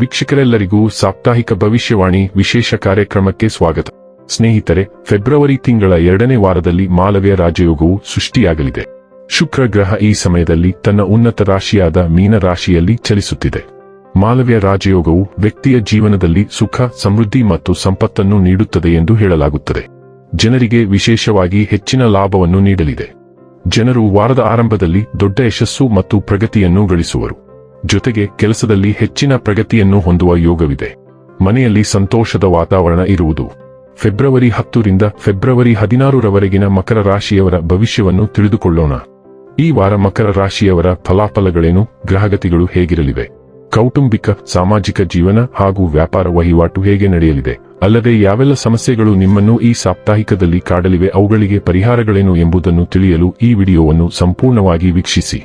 ವೀಕ್ಷಕರೆಲ್ಲರಿಗೂ ಸಾಪ್ತಾಹಿಕ ಭವಿಷ್ಯವಾಣಿ ವಿಶೇಷ ಕಾರ್ಯಕ್ರಮಕ್ಕೆ ಸ್ವಾಗತ. ಸ್ನೇಹಿತರೆ, ಫೆಬ್ರವರಿ ತಿಂಗಳ ಎರಡನೇ ವಾರದಲ್ಲಿ ಮಾಲವ್ಯ ರಾಜಯೋಗವು ಸೃಷ್ಟಿಯಾಗಲಿದೆ. ಶುಕ್ರ ಗ್ರಹ ಈ ಸಮಯದಲ್ಲಿ ತನ್ನ ಉನ್ನತ ರಾಶಿಯಾದ ಮೀನ ರಾಶಿಯಲ್ಲಿ ಚಲಿಸುತ್ತಿದೆ. ಮಾಲವ್ಯ ರಾಜಯೋಗವು ವ್ಯಕ್ತಿಯ ಜೀವನದಲ್ಲಿ ಸುಖ, ಸಮೃದ್ಧಿ ಮತ್ತು ಸಂಪತ್ತನ್ನು ನೀಡುತ್ತದೆ ಎಂದು ಹೇಳಲಾಗುತ್ತದೆ. ಜನರಿಗೆ ವಿಶೇಷವಾಗಿ ಹೆಚ್ಚಿನ ಲಾಭವನ್ನು ನೀಡಲಿದೆ. ಜನರು ವಾರದ ಆರಂಭದಲ್ಲಿ ದೊಡ್ಡ ಯಶಸ್ಸು ಮತ್ತು ಪ್ರಗತಿಯನ್ನು ಗಳಿಸುವರು. ಜೊತೆಗೆ ಕೆಲಸದಲ್ಲಿ ಹೆಚ್ಚಿನ ಪ್ರಗತಿಯನ್ನು ಹೊಂದುವ ಯೋಗವಿದೆ. ಮನೆಯಲ್ಲಿ ಸಂತೋಷದ ವಾತಾವರಣ ಇರುವುದು. ಫೆಬ್ರವರಿ ಹತ್ತರಿಂದ ಫೆಬ್ರವರಿ ಹದಿನಾರರವರೆಗಿನ ಮಕರ ರಾಶಿಯವರ ಭವಿಷ್ಯವನ್ನು ತಿಳಿದುಕೊಳ್ಳೋಣ. ಈ ವಾರ ಮಕರ ರಾಶಿಯವರ ಫಲಾಫಲಗಳೇನು, ಗ್ರಹಗತಿಗಳು ಹೇಗಿರಲಿವೆ? ಕೌಟುಂಬಿಕ, ಸಾಮಾಜಿಕ ಜೀವನ ಹಾಗೂ ವ್ಯಾಪಾರ ವಹಿವಾಟು ಹೇಗೆ ನಡೆಯಲಿದೆ? ಅಲ್ಲದೆ ಯಾವೆಲ್ಲ ಸಮಸ್ಯೆಗಳು ನಿಮ್ಮನ್ನು ಈ ಸಾಪ್ತಾಹಿಕದಲ್ಲಿ ಕಾಡಲಿವೆ, ಅವುಗಳಿಗೆ ಪರಿಹಾರಗಳೇನು ಎಂಬುದನ್ನು ತಿಳಿಯಲು ಈ ವಿಡಿಯೋವನ್ನು ಸಂಪೂರ್ಣವಾಗಿ ವೀಕ್ಷಿಸಿ.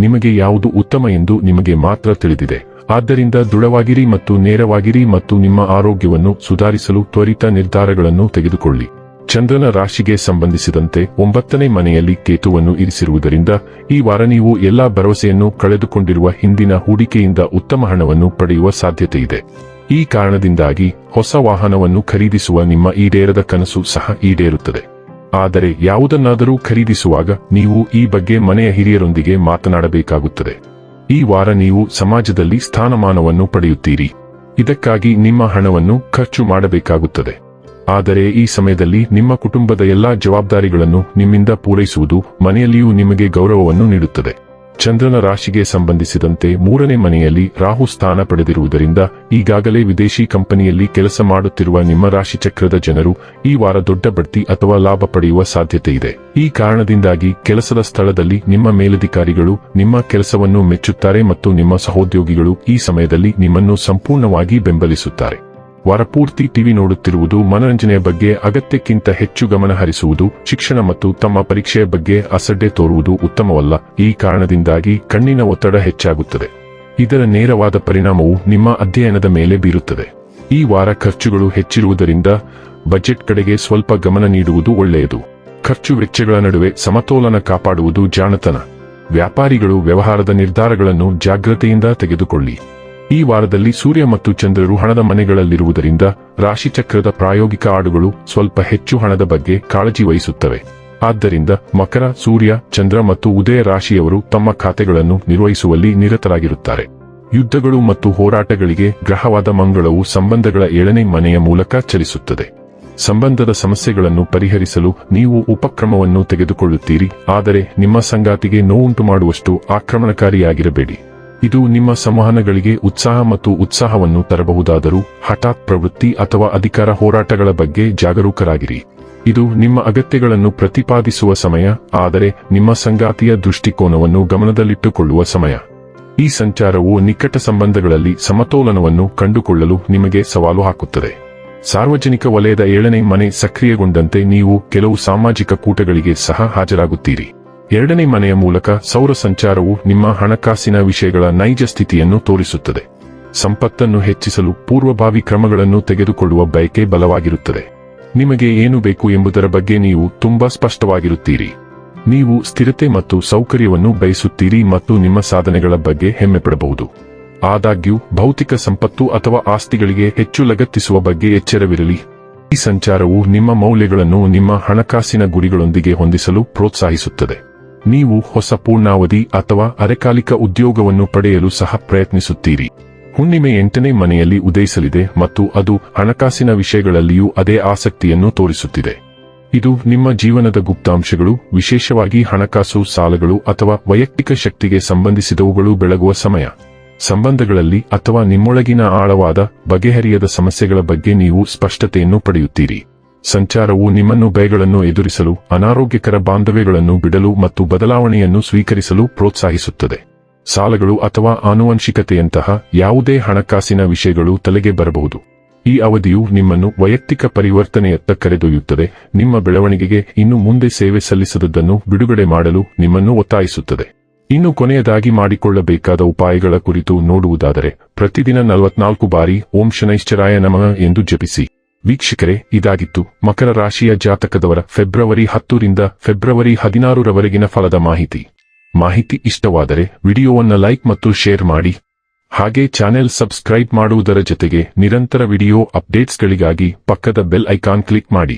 ನಿಮಗೆ ಯಾವುದು ಉತ್ತಮ ಎಂದು ನಿಮಗೆ ಮಾತ್ರ ತಿಳಿದಿದೆ. ಆದ್ದರಿಂದ ದೃಢವಾಗಿರಿ ಮತ್ತು ನೇರವಾಗಿರಿ ಮತ್ತು ನಿಮ್ಮ ಆರೋಗ್ಯವನ್ನು ಸುಧಾರಿಸಲು ತ್ವರಿತ ನಿರ್ಧಾರಗಳನ್ನು ತೆಗೆದುಕೊಳ್ಳಿ. ಚಂದ್ರನ ರಾಶಿಗೆ ಸಂಬಂಧಿಸಿದಂತೆ ಒಂಬತ್ತನೇ ಮನೆಯಲ್ಲಿ ಕೇತುವನ್ನು ಇರಿಸಿರುವುದರಿಂದ ಈ ವಾರ ನೀವು ಎಲ್ಲಾ ಭರವಸೆಯನ್ನು ಕಳೆದುಕೊಂಡಿರುವ ಹಿಂದಿನ ಹೂಡಿಕೆಯಿಂದ ಉತ್ತಮ ಹಣವನ್ನು ಪಡೆಯುವ ಸಾಧ್ಯತೆಯಿದೆ. ಈ ಕಾರಣದಿಂದಾಗಿ ಹೊಸ ವಾಹನವನ್ನು ಖರೀದಿಸುವ ನಿಮ್ಮ ಈಡೇರದ ಕನಸು ಸಹ ಈಡೇರುತ್ತದೆ. ಆದರೆ ಯಾವುದನ್ನಾದರೂ ಖರೀದಿಸುವಾಗ ನೀವು ಈ ಬಗ್ಗೆ ಮನೆಯ ಹಿರಿಯರೊಂದಿಗೆ ಮಾತನಾಡಬೇಕಾಗುತ್ತದೆ. ಈ ವಾರ ನೀವು ಸಮಾಜದಲ್ಲಿ ಸ್ಥಾನಮಾನವನ್ನು ಪಡೆಯುತ್ತೀರಿ. ಇದಕ್ಕಾಗಿ ನಿಮ್ಮ ಹಣವನ್ನು ಖರ್ಚು ಮಾಡಬೇಕಾಗುತ್ತದೆ. ಆದರೆ ಈ ಸಮಯದಲ್ಲಿ ನಿಮ್ಮ ಕುಟುಂಬದ ಎಲ್ಲಾ ಜವಾಬ್ದಾರಿಗಳನ್ನು ನಿಮ್ಮಿಂದ ಪೂರೈಸುವುದು ಮನೆಯಲ್ಲಿಯೂ ನಿಮಗೆ ಗೌರವವನ್ನು ನೀಡುತ್ತದೆ. ಚಂದ್ರನ ರಾಶಿಗೆ ಸಂಬಂಧಿಸಿದಂತೆ ಮೂರನೇ ಮನೆಯಲ್ಲಿ ರಾಹು ಸ್ಥಾನ ಪಡೆದಿರುವುದರಿಂದ ಈಗಾಗಲೇ ವಿದೇಶಿ ಕಂಪನಿಯಲ್ಲಿ ಕೆಲಸ ಮಾಡುತ್ತಿರುವ ನಿಮ್ಮ ರಾಶಿ ಚಕ್ರದ ಜನರು ಈ ವಾರ ದೊಡ್ಡ ಬಡ್ತಿ ಅಥವಾ ಲಾಭ ಪಡೆಯುವ ಸಾಧ್ಯತೆ ಇದೆ. ಈ ಕಾರಣದಿಂದಾಗಿ ಕೆಲಸದ ಸ್ಥಳದಲ್ಲಿ ನಿಮ್ಮ ಮೇಲಧಿಕಾರಿಗಳು ನಿಮ್ಮ ಕೆಲಸವನ್ನು ಮೆಚ್ಚುತ್ತಾರೆ ಮತ್ತು ನಿಮ್ಮ ಸಹೋದ್ಯೋಗಿಗಳು ಈ ಸಮಯದಲ್ಲಿ ನಿಮ್ಮನ್ನು ಸಂಪೂರ್ಣವಾಗಿ ಬೆಂಬಲಿಸುತ್ತಾರೆ. ವಾರಪೂರ್ತಿ ಟಿವಿ ನೋಡುತ್ತಿರುವುದು ಮನರಂಜನೆಯ ಬಗ್ಗೆ ಅಗತ್ಯಕ್ಕಿಂತ ಹೆಚ್ಚು ಗಮನ ಹರಿಸುವುದು, ಶಿಕ್ಷಣ ಮತ್ತು ತಮ್ಮ ಪರೀಕ್ಷೆಯ ಬಗ್ಗೆ ಅಸಡ್ಡೆ ತೋರುವುದು ಉತ್ತಮವಲ್ಲ. ಈ ಕಾರಣದಿಂದಾಗಿ ಕಣ್ಣಿನ ಒತ್ತಡ ಹೆಚ್ಚಾಗುತ್ತದೆ. ಇದರ ನೇರವಾದ ಪರಿಣಾಮವು ನಿಮ್ಮ ಅಧ್ಯಯನದ ಮೇಲೆ ಬೀರುತ್ತದೆ. ಈ ವಾರ ಖರ್ಚುಗಳು ಹೆಚ್ಚಿರುವುದರಿಂದ ಬಜೆಟ್ ಕಡೆಗೆ ಸ್ವಲ್ಪ ಗಮನ ನೀಡುವುದು ಒಳ್ಳೆಯದು. ಖರ್ಚು ವೆಚ್ಚಗಳ ನಡುವೆ ಸಮತೋಲನ ಕಾಪಾಡುವುದು ಜಾಣತನ. ವ್ಯಾಪಾರಿಗಳು ವ್ಯವಹಾರದ ನಿರ್ಧಾರಗಳನ್ನು ಜಾಗ್ರತೆಯಿಂದ ತೆಗೆದುಕೊಳ್ಳಿ. ಈ ವಾರದಲ್ಲಿ ಸೂರ್ಯ ಮತ್ತು ಚಂದ್ರರು ಹಣದ ಮನೆಗಳಲ್ಲಿರುವುದರಿಂದ ರಾಶಿಚಕ್ರದ ಪ್ರಾಯೋಗಿಕ ಆಡುಗಳು ಸ್ವಲ್ಪ ಹೆಚ್ಚು ಹಣದ ಬಗ್ಗೆ ಕಾಳಜಿ ವಹಿಸುತ್ತವೆ. ಆದ್ದರಿಂದ ಮಕರ, ಸೂರ್ಯ, ಚಂದ್ರ ಮತ್ತು ಉದಯ ರಾಶಿಯವರು ತಮ್ಮ ಖಾತೆಗಳನ್ನು ನಿರ್ವಹಿಸುವಲ್ಲಿ ನಿರತರಾಗಿರುತ್ತಾರೆ. ಯುದ್ಧಗಳು ಮತ್ತು ಹೋರಾಟಗಳಿಗೆ ಗ್ರಹವಾದ ಮಂಗಳವು ಸಂಬಂಧಗಳ ಏಳನೇ ಮನೆಯ ಮೂಲಕ ಚಲಿಸುತ್ತದೆ. ಸಂಬಂಧದ ಸಮಸ್ಯೆಗಳನ್ನು ಪರಿಹರಿಸಲು ನೀವು ಉಪಕ್ರಮವನ್ನು ತೆಗೆದುಕೊಳ್ಳುತ್ತೀರಿ, ಆದರೆ ನಿಮ್ಮ ಸಂಗಾತಿಗೆ ನೋವುಂಟು ಮಾಡುವಷ್ಟು ಆಕ್ರಮಣಕಾರಿಯಾಗಿರಬೇಡಿ. ಇದು ನಿಮ್ಮ ಸಂವಹನಗಳಿಗೆ ಉತ್ಸಾಹ ಮತ್ತು ಉತ್ಸಾಹವನ್ನು ತರಬಹುದಾದರೂ ಹಠಾತ್ ಪ್ರವೃತ್ತಿ ಅಥವಾ ಅಧಿಕಾರ ಹೋರಾಟಗಳ ಬಗ್ಗೆ ಜಾಗರೂಕರಾಗಿರಿ. ಇದು ನಿಮ್ಮ ಅಗತ್ಯಗಳನ್ನು ಪ್ರತಿಪಾದಿಸುವ ಸಮಯ, ಆದರೆ ನಿಮ್ಮ ಸಂಗಾತಿಯ ದೃಷ್ಟಿಕೋನವನ್ನು ಗಮನದಲ್ಲಿಟ್ಟುಕೊಳ್ಳುವ ಸಮಯ. ಈ ಸಂಚಾರವು ನಿಕಟ ಸಂಬಂಧಗಳಲ್ಲಿ ಸಮತೋಲನವನ್ನು ಕಂಡುಕೊಳ್ಳಲು ನಿಮಗೆ ಸವಾಲು ಹಾಕುತ್ತದೆ. ಸಾರ್ವಜನಿಕ ವಲಯದ ಏಳನೇ ಮನೆ ಸಕ್ರಿಯಗೊಂಡಂತೆ ನೀವು ಕೆಲವು ಸಾಮಾಜಿಕ ಕೂಟಗಳಿಗೆ ಸಹ ಹಾಜರಾಗುತ್ತೀರಿ. ಎರಡನೇ ಮನೆಯ ಮೂಲಕ ಸೌರ ಸಂಚಾರವು ನಿಮ್ಮ ಹಣಕಾಸಿನ ವಿಷಯಗಳ ನೈಜ ಸ್ಥಿತಿಯನ್ನು ತೋರಿಸುತ್ತದೆ. ಸಂಪತ್ತನ್ನು ಹೆಚ್ಚಿಸಲು ಪೂರ್ವಭಾವಿ ಕ್ರಮಗಳನ್ನು ತೆಗೆದುಕೊಳ್ಳುವ ಬಯಕೆ ಬಲವಾಗಿರುತ್ತದೆ. ನಿಮಗೆ ಏನು ಬೇಕು ಎಂಬುದರ ಬಗ್ಗೆ ನೀವು ತುಂಬಾ ಸ್ಪಷ್ಟವಾಗಿರುತ್ತೀರಿ. ನೀವು ಸ್ಥಿರತೆ ಮತ್ತು ಸೌಕರ್ಯವನ್ನು ಬಯಸುತ್ತೀರಿ ಮತ್ತು ನಿಮ್ಮ ಸಾಧನೆಗಳ ಬಗ್ಗೆ ಹೆಮ್ಮೆಪಡಬಹುದು ಆದಾಗ್ಯೂ, ಭೌತಿಕ ಸಂಪತ್ತು ಅಥವಾ ಆಸ್ತಿಗಳಿಗೆ ಹೆಚ್ಚು ಲಗತ್ತಿಸುವ ಬಗ್ಗೆ ಎಚ್ಚರವಿರಲಿ. ಈ ಸಂಚಾರವು ನಿಮ್ಮ ಮೌಲ್ಯಗಳನ್ನು ನಿಮ್ಮ ಹಣಕಾಸಿನ ಗುರಿಗಳೊಂದಿಗೆ ಹೊಂದಿಸಲು ಪ್ರೋತ್ಸಾಹಿಸುತ್ತದೆ. ನೀವು ಹೊಸ ಪೂರ್ಣಾವಧಿ ಅಥವಾ ಅರೆಕಾಲಿಕ ಉದ್ಯೋಗವನ್ನು ಪಡೆಯಲು ಸಹ ಪ್ರಯತ್ನಿಸುತ್ತೀರಿ. ಹುಣ್ಣಿಮೆ ಎಂಟನೇ ಮನೆಯಲ್ಲಿ ಉದಯಿಸಲಿದೆ ಮತ್ತು ಅದು ಹಣಕಾಸಿನ ವಿಷಯಗಳಲ್ಲಿಯೂ ಅದೇ ಆಸಕ್ತಿಯನ್ನು ತೋರಿಸುತ್ತಿದೆ. ಇದು ನಿಮ್ಮ ಜೀವನದ ಗುಪ್ತಾಂಶಗಳು, ವಿಶೇಷವಾಗಿ ಹಣಕಾಸು ಸಾಲಗಳು ಅಥವಾ ವೈಯಕ್ತಿಕ ಶಕ್ತಿಗೆ ಸಂಬಂಧಿಸಿದವುಗಳು ಬೆಳಗುವ ಸಮಯ. ಸಂಬಂಧಗಳಲ್ಲಿ ಅಥವಾ ನಿಮ್ಮೊಳಗಿನ ಆಳವಾದ, ಬಗೆಹರಿಯದ ಸಮಸ್ಯೆಗಳ ಬಗ್ಗೆ ನೀವು ಸ್ಪಷ್ಟತೆಯನ್ನು ಪಡೆಯುತ್ತೀರಿ. ಸಂಚಾರವು ನಿಮ್ಮನ್ನು ಭಯಗಳನ್ನು ಎದುರಿಸಲು, ಅನಾರೋಗ್ಯಕರ ಬಾಂಧವ್ಯಗಳನ್ನು ಬಿಡಲು ಮತ್ತು ಬದಲಾವಣೆಯನ್ನು ಸ್ವೀಕರಿಸಲು ಪ್ರೋತ್ಸಾಹಿಸುತ್ತದೆ. ಸಾಲಗಳು ಅಥವಾ ಆನುವಂಶಿಕತೆಯಂತಹ ಯಾವುದೇ ಹಣಕಾಸಿನ ವಿಷಯಗಳು ತಲೆಗೆ ಬರಬಹುದು. ಈ ಅವಧಿಯು ನಿಮ್ಮನ್ನು ವೈಯಕ್ತಿಕ ಪರಿವರ್ತನೆಯತ್ತ ಕರೆದೊಯ್ಯುತ್ತದೆ. ನಿಮ್ಮ ಬೆಳವಣಿಗೆಗೆ ಇನ್ನು ಮುಂದೆ ಸೇವೆ ಸಲ್ಲಿಸದದ್ದನ್ನು ಬಿಡುಗಡೆ ಮಾಡಲು ನಿಮ್ಮನ್ನು ಒತ್ತಾಯಿಸುತ್ತದೆ. ಇನ್ನು ಕೊನೆಯದಾಗಿ ಮಾಡಿಕೊಳ್ಳಬೇಕಾದ ಉಪಾಯಗಳ ಕುರಿತು ನೋಡುವುದಾದರೆ, ಪ್ರತಿದಿನ ನಲವತ್ನಾಲ್ಕು ಬಾರಿ ಓಂ ಶನೈಶ್ಚರಾಯ ನಮಃ ಎಂದು ಜಪಿಸಿ. ವೀಕ್ಷಕರೇ, ಇದಾಗಿತ್ತು ಮಕರ ರಾಶಿಯ ಜಾತಕದವರ ಫೆಬ್ರವರಿ ಹತ್ತರಿಂದ ಫೆಬ್ರವರಿ ಹದಿನಾರರವರೆಗಿನ ಫಲದ ಮಾಹಿತಿ. ಮಾಹಿತಿ ಇಷ್ಟವಾದರೆ ವಿಡಿಯೋವನ್ನು ಲೈಕ್ ಮತ್ತು ಶೇರ್ ಮಾಡಿ. ಹಾಗೆ ಚಾನೆಲ್ ಸಬ್ಸ್ಕ್ರೈಬ್ ಮಾಡುವುದರ ಜೊತೆಗೆ ನಿರಂತರ ವಿಡಿಯೋ ಅಪ್ಡೇಟ್ಸ್ಗಳಿಗಾಗಿ ಪಕ್ಕದ ಬೆಲ್ ಐಕಾನ್ ಕ್ಲಿಕ್ ಮಾಡಿ.